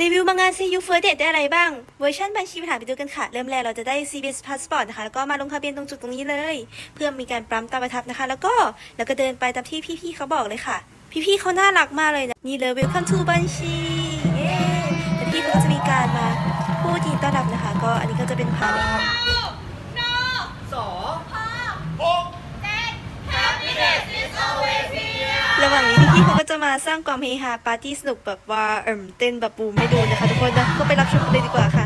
รีวิวมางาน CU First Date ได้อะไรบ้าง เวอร์ชันบัญชีปัญหาไปดูกันค่ะ เริ่มแรกเราจะได้ CBS Passport นะคะ แล้วก็มาลงทะเบียนตรงจุดตรงนี้เลย เพื่อมีการปั๊มตาประทับนะคะ แล้วก็แล้วก็เดินไปตามที่พี่ๆเขาบอกเลยค่ะ พี่ๆเขาน่ารักมากเลยนะ นี่เลย Welcome to บัญชีเย้แต่พี่เขาก็จะมีการมาพูดยินดีต้อนรับนะคะ ก็อันนี้ก็จะเป็นพาร์ทสอหกระหว่างนี้ พี่เขาก็จะมาสร้างความเฮฮาปาร์ตี้สนุกแบบว่าเอิ่มเต้นแบบบูมให้ดูนะคะทุกคนนะก็ไปรับชมกันเลยดีกว่าค่ะ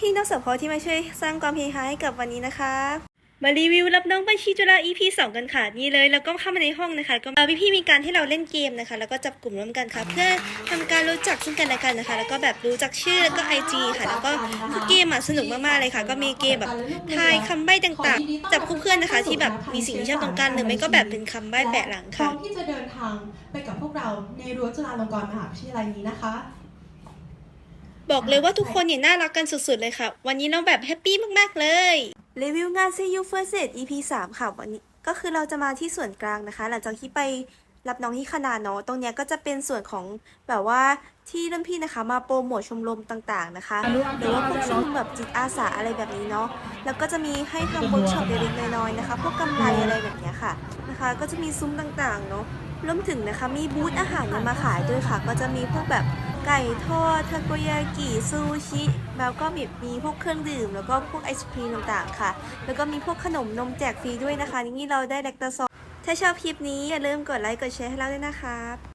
พี่ๆนักสัมภาที่มาช่วยสร้างความเฮฮาให้กับวันนี้นะคะ มารีวิวรับน้องบัญชีจุฬา EP 2 กันค่ะ นี่เลยแล้วก็เข้ามาในห้องนะคะ ก็เอ่พี่ๆมีการให้เราเล่นเกมนะคะ แล้วก็จับกลุ่มร่วมกันค่ะ เพื่อทำการรู้จักซึ่งกันและกันนะคะ แล้วก็แบบรู้จักชื่อแล้วก็ IG ค่ะ แล้วก็คือเกมอะสนุกมากๆเลยค่ะ ก็มีเกมแบบทายคำใบ้ต่างๆ จับคู่เพื่อนนะคะ ที่แบบมีสิ่งที่ชอบตรงกันหรือไม่ก็แบบเป็นคำใบ้แปะหลังพร้ค่ะอมที่จะเดินทางไปกับพวกเราในรั้วจุฬาลงกรณ์มหาวิทยาลัยนี้นะคะ บอกเลยว่าทุกคนเนี่ยน่ารักกันสุดๆเลยค่ะ วันนี้เราแบบแฮปปี้มากๆเลยรีวิวงาน CU First Date EP 3 ค่ะ วันนี้ก็คือเราจะมาที่ส่วนกลางนะคะ หลังจากที่ไปรับน้องที่คณะเนาะตรงเนี้ยก็จะเป็นส่วนของแบบว่าที่รุ่นพี่นะคะ มาโปรโมทชมรมต่างๆนะคะหรือว่าพวกชมรมแบบจิตอาสาอะไรแบบนี้เนาะแล้วก็จะมีให้ทำเวิร์กช็อปเล็กๆน้อยๆนะคะ พวกกำไรอะไรแบบเนี้ยค่ะนะคะ ก็จะมีซุ้มต่างๆเนาะรวมถึงนะคะมีบูธอาหารมาขายด้วยค่ะ ก็จะมีพวกแบบ ไก่ทอดทาโกยากิซูชิ แล้วก็มีมีพวกเครื่องดื่ม แล้วก็พวกไอศครีมต่างๆค่ะ แล้วก็มีพวกขนมนมแจกฟรีด้วยนะคะ นี่เราได้แลคตาซอถ้าชอบคลิปนี้อย่าลืมกดไลค์กดแชร์ให้เราด้วยนะครับ